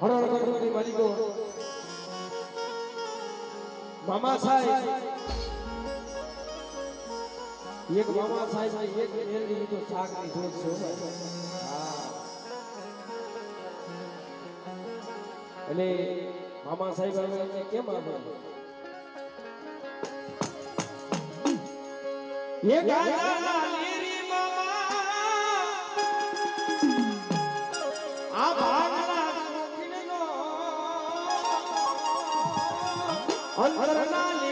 હરણ કરવાની માલિકો મામા સાહેબ, એક મામા એક એલડી લીધો શાકની જોત છે એટલે મામા સાહેબ આવે કેમ આવે એક अंतरना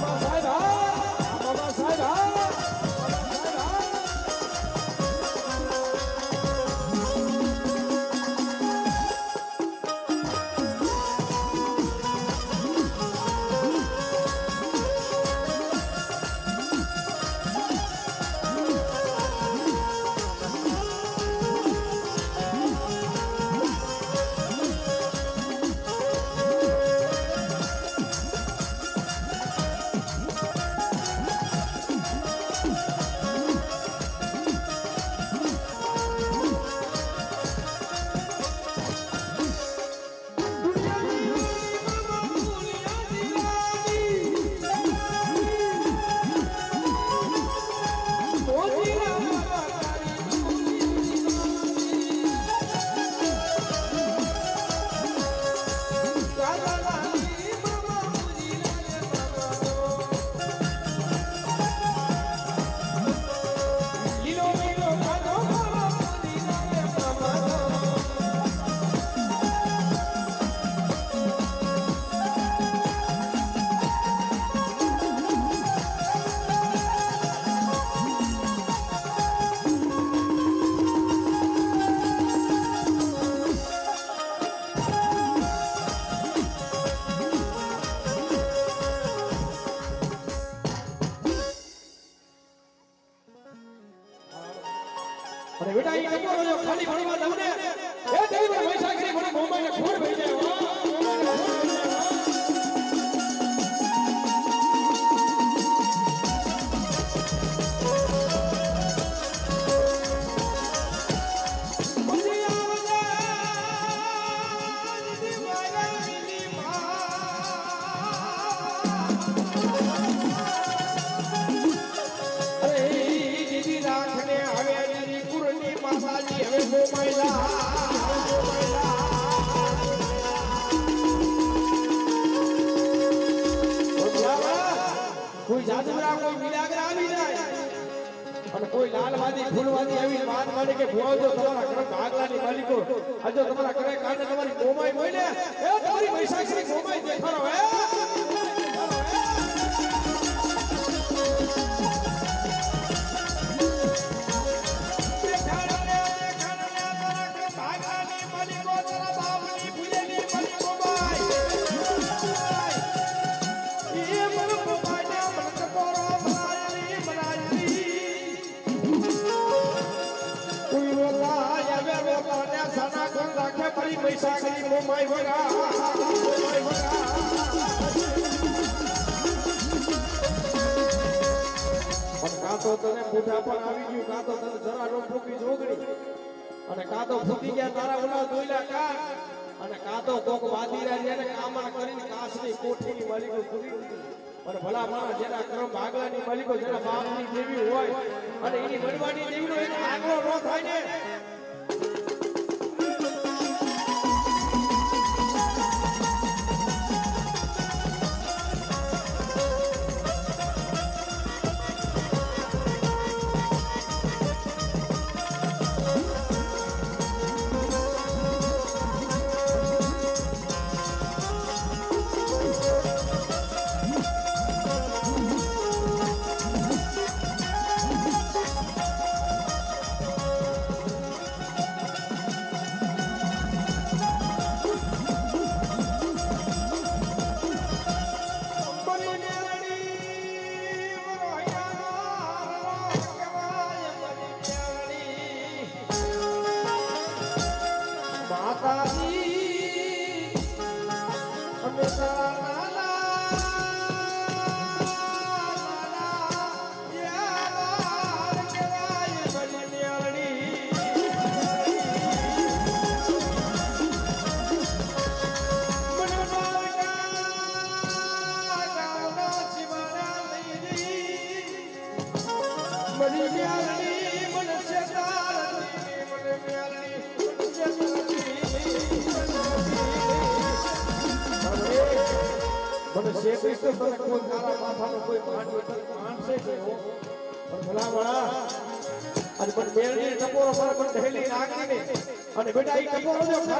抱抱小孩 તો પણ આવી ગયું. કાં તો તને જરા નો ફૂકી જોગડી અને કાં તો ફૂટી ગયા તારા ઓલા દોયલા કા અને કાં તો કોક વાદીરા જેને કામણ કરીને કાસની કોઠીની માલિકો પૂરી અને ભલા મારા જેના ક્રમ ભાગલાની માલિકો જેના બાપની દેવી હોય અને એની મળવાની દેવીનો એને આગળ ન થાય ને.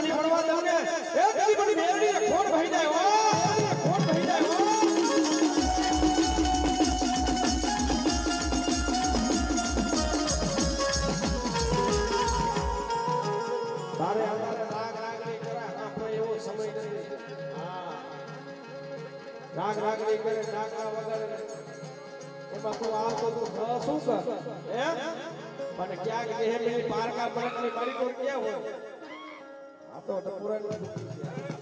ખાલી ભણવા દઉં ને એ બધી મેળની ખોટ ભઈ જાય જાય તારે રાગ રાગણી કરા આપણે એવો સમય નથી. હા. રાગ રાગણી કરે, ડાકરા વગાડે એ તું આ તો તું શું કર? હે? પણ ક્યાંક દેહ પારકા પરકની મારી કોઈ ક્યાં હોય? તો ટપુરાની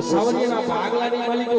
સાવરિયાના ભાગલાની માલિકો.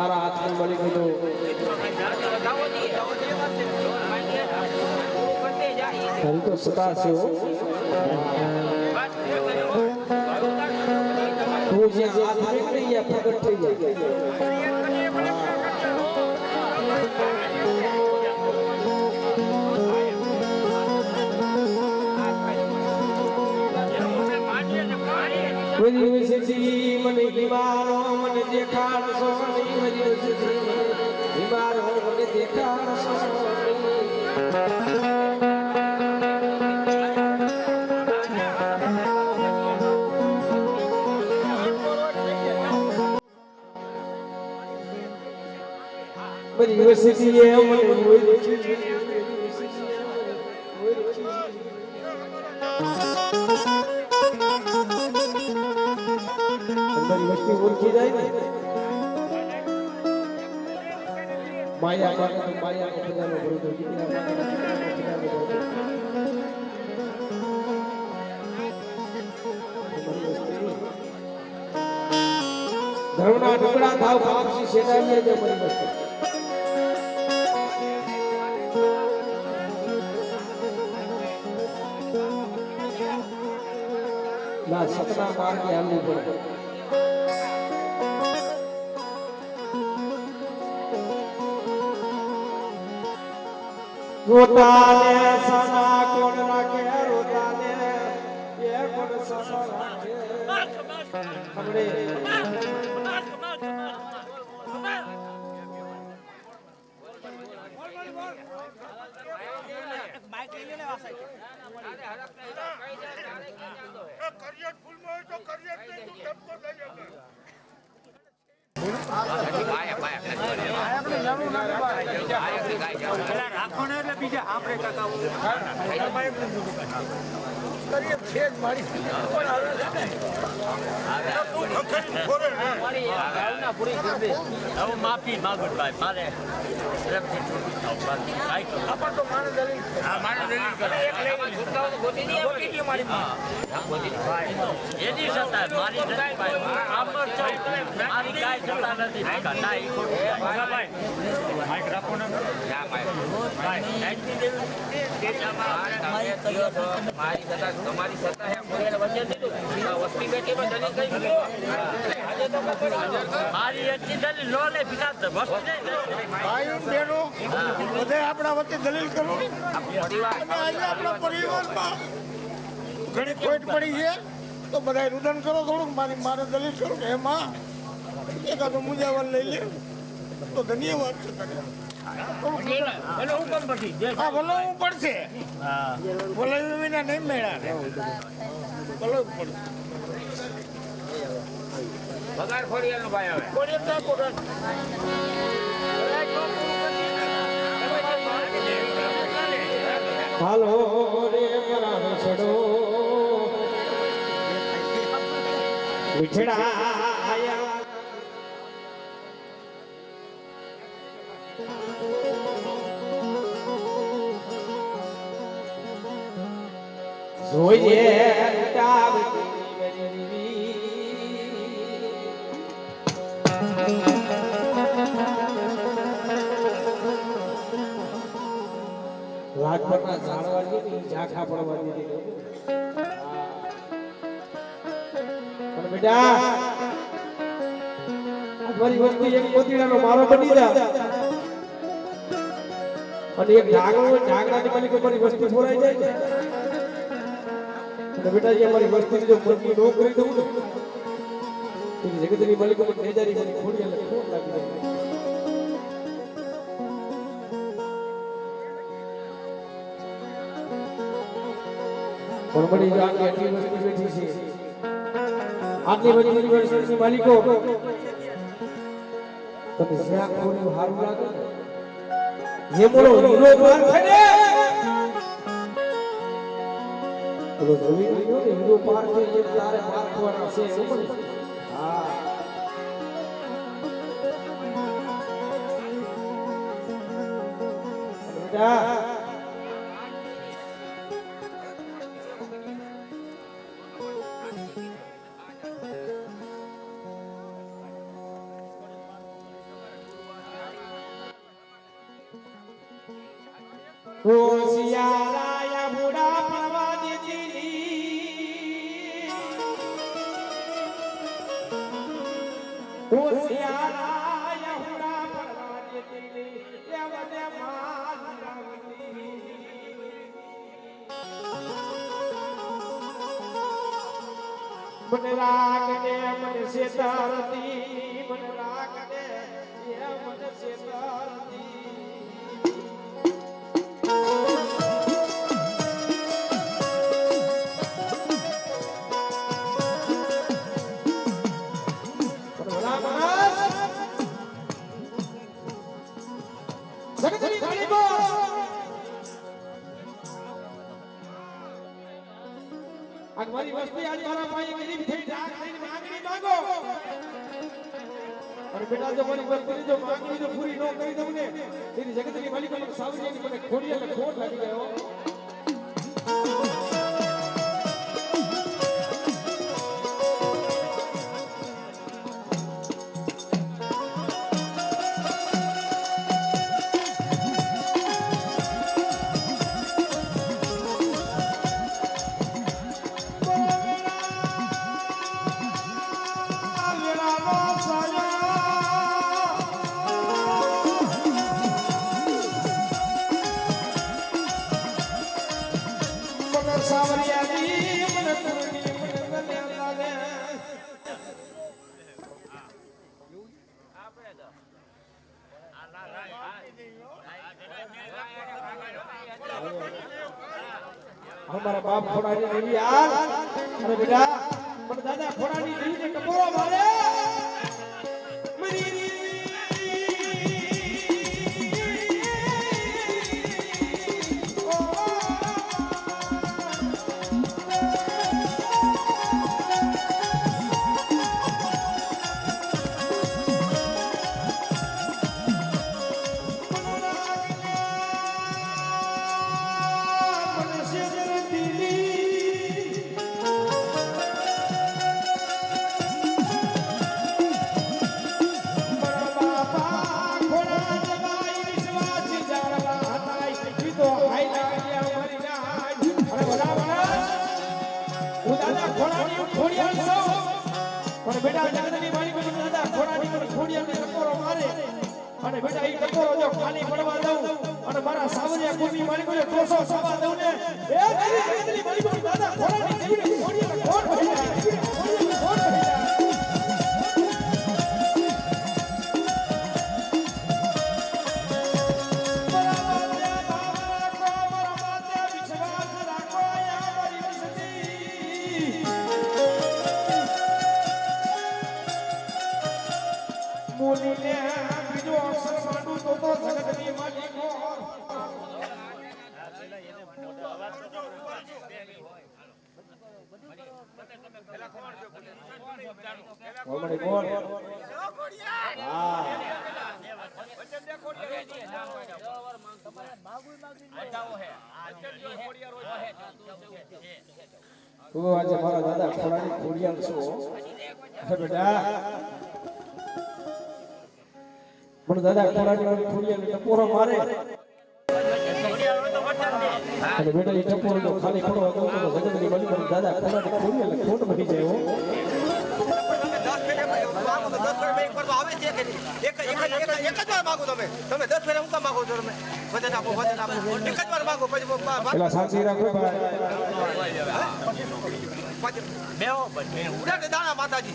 તારા હાથમાં મળી ગયું. તારી તો સતા છે તું જ્યાં હાથ નીકળી ગયા પ્રગટ થઈ જાય બધી વિશેષી મને બીમારો મને દેખાડશો નહીં બધી વિશેષી મને બીમારો મને દેખાડશો નહીં. બધી વિશેષી એ મને ઓળખી. જાય ને? માયા માટે તો માયાનો ખજાનો ભરેલો, દીકરા માટે તો ખજાનો ધર્મના ટુકડા થાવ પાપસી શેડાવીએ જે મરી વસ્તુ ના સપના માર્ગે હાલવું પડે. રોતાને સના કોણ રાખે રોતાને એ કોણ સના રાખે હમણે કરિયર ફૂલમાં હોય તો કરિયર નહીં તું ટપકો થઈ ભાઈ ભાઈ આપણે માંગુ છું ભાઈ આપણે પ્રેમથી છૂટું થાવ બાકી કાંઈ કરું. હા, મારે દલીલ કરો. એની સત્તા મારી નથી ભાઈ હું કામ જ છું. મારી કાંઈ સત્તા નથી નાખી દેવું. મારી એટલી દલીલ લો ને બહેનો બધા આપણા વચ્ચે દલીલ કરો પરિવાર આપણા પરિવારમાં ઘણી ખોટ પડી છે. તો બધા રુદન કરો થોડુંક મારી મારે દલીલ કરો કે એમાં એકાદો મુજાવર લઈ લે. તો ધન્યવાદ છે વલાવવું પડશે. વલાવ્યું વિના નહીં મેળા ને વલાવવું પડશે. હાલો રે મરાનો છડો. વિછડા આયા જોઈએ રાજભરના ઝાડવા ઝાંખા પડવા દીધી. બેટા મારી વસ્તી એક પોતીડાનો મારો બની જા. અને એક ઢાંગણો ઢાંગણાની માલિકો મારી વસ્તી ફોરાઈ જાય છે. બેટા બેટાજી, અમારી વસ્તી જો મજબૂત ન કરી દઉં ને, તો જગતની માલિકો મને તેજારી મને ખોડી એટલે ખોટ લાગી જાય? પણ મળી જો આટલી આટલી વસ્તી બેઠી છે. આટલી બધી યુનિવર્સિટીની માલિકો. તમે જ્યાં ખોલ્યું સારું લાગે જે બોલો હીરો પાર થાય ને બોલો જમીન હીરો ને હીરો પાર થઈ જેમ ત્યારે પાર થવાના છે એવું. હા. બેટા અને જમાની પર મારી વસ્તી જો માંગણી જો પૂરી ન કરી દઉં ને તેની જગતની માલિકો સાવજી મને ખોડી એટલે ખોટ લાગી જાય બાપ ખોડાની દેવી યાર અરે બેટા તું આજે મારા દાદા ખોડાની ખોડિયાલ છો બેટા પણ ખોડાની મારી ટપોરો મારે. અને બેટા એ ટપોરો જો ખાલી પડવા હતો તો જગતની માલિક મારી દાદા ખોડાની ખોડિયાલ ખોટ બની જાય હો. માતાજી.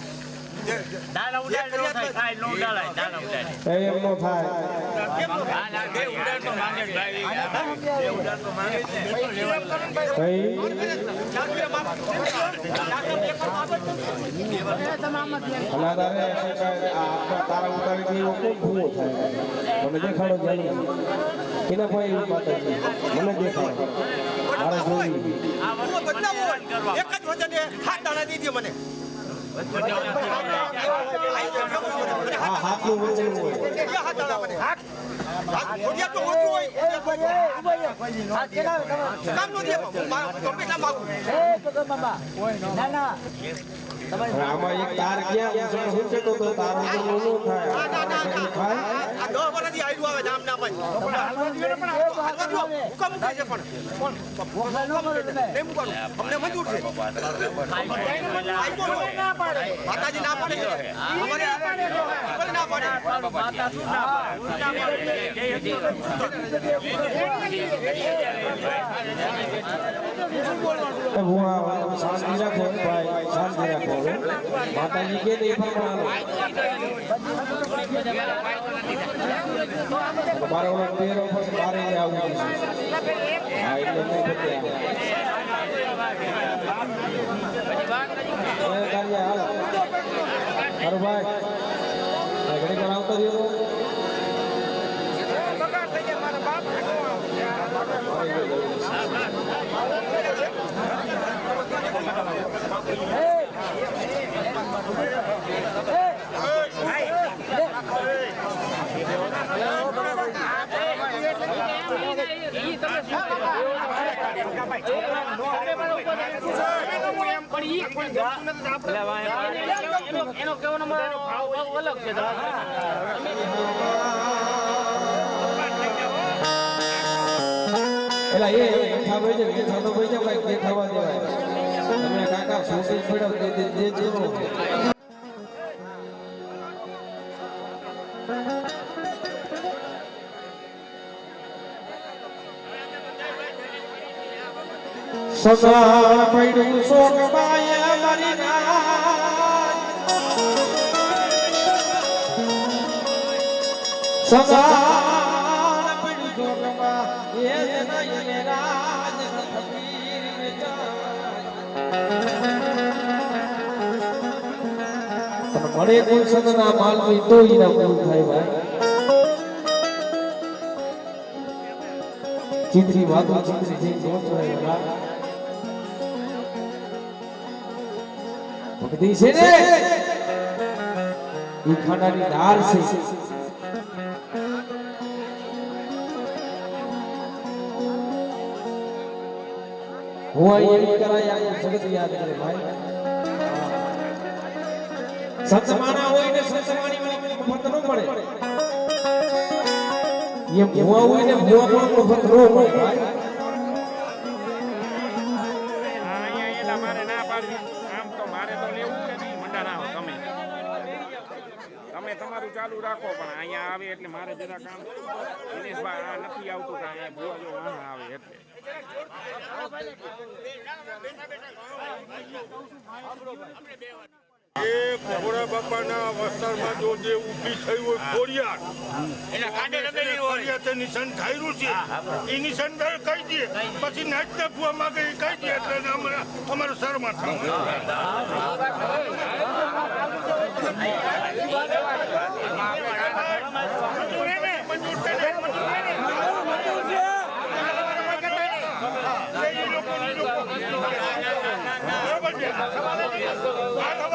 ઉડાડ નો થાય કાંઈ નો ઉડાડાય ઉડાડ. એ એમ નો થાય. ભાઈ ભાઈ આપણા તારા ઉતારી એવો ભૂવો થાય મને દેખાડો જાય કેના કોઈ એવી વાત મને દેખાડો મારે. કરવા એક જ વજને હાથ દાણા દીધી મને. આ હાથનું વચન હોય નો દે હું આમાં એક તાર ગયા હું શું કહેતો તો તારો તો થાય ના ના ના ના થાય આ દસ વર્ષથી આયલું આવે નામ ના ભાઈ હાલવા દો. હુકમ મૂકાય છે પણ કોણ? નહીં મૂકવાનું. અમને મંજૂર છે આયલું હોય. માતાજી ના પાડે છે અમારે ના પાડે માતા શું ના પાડે? શાંતિ રાખો ભાઈ શાંતિ રાખો. માતાજી કે પ્રમાણે તમારે ઓલો તેરો પછી બારે છે હા એટલે નહીં પતે આ. હવે કાર્ય હાલ મારો ભાઈ આ ઘડી વાર આવતો એલા એ હેઠા ભાઈ છે હેઠા તો ભાઈ જાય ભાઈ કે થવા દેવાય. તમે કાકા સોસી પડ્યો તે જે જેનો સગા પડ્યું શોક બાય મારી રાજ મળે કોઈ સગના માલવી તો ઈના પૂરું થાય ભાઈ. ચિત્રી વાતો ચિત્રી જે નો થાય ભાઈ ભક્તિ છે ને? ઈ ખાનાની ધાર છે. હું અહીં એવી કરાય, આખું જગત યાદ કરે ભાઈ. સંતમાના હોય ને સંતમાની વાળી મફત ન મળે. એ ભૂવા હોય ને ભૂવા પણ મફત ન મળે તમે તમે તમારું ચાલુ રાખો પણ અહીંયા આવે એટલે મારે જરા કામ દિનેશભાઈ આ નથી આવતું અહીંયા આવે એટલે એ ભોળા બાપાના વસ્તારમાં જો જે ઊભી થઈ હોય ખોડિયાર એના કાંડે રમેલી હોય તે નિશાન ધાર્યું છે એ નિશાન કહી દે પછી નાચતા ફુવા માંગે એ કહી દે એટલે અમારા અમારું. બરોબર છે?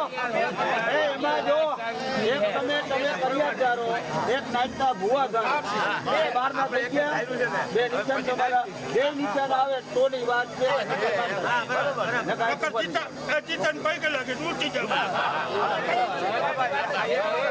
એમાં જો એક તમે તમે કર્યા વિચારો એક નાચતા ભુવા ગામ બે બારના જગ્યા બે નિશાન તમારા બે નિશાન આવે તોની વાત છે. નકર ખોડિયારની વાત કરીએ. આપણે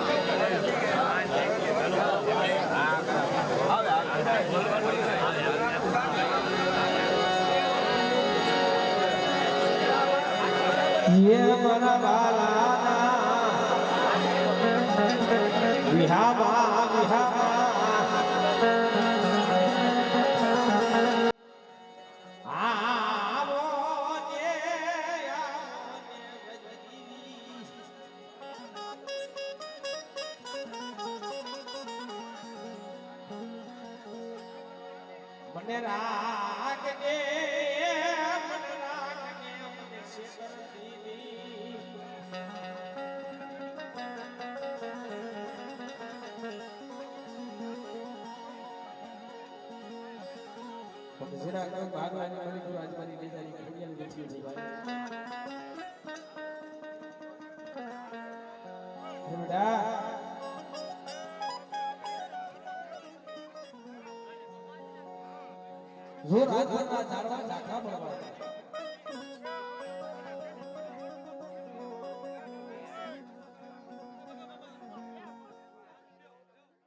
ये मन बाला विहा મને રાખને જો ઝાંખા પડવા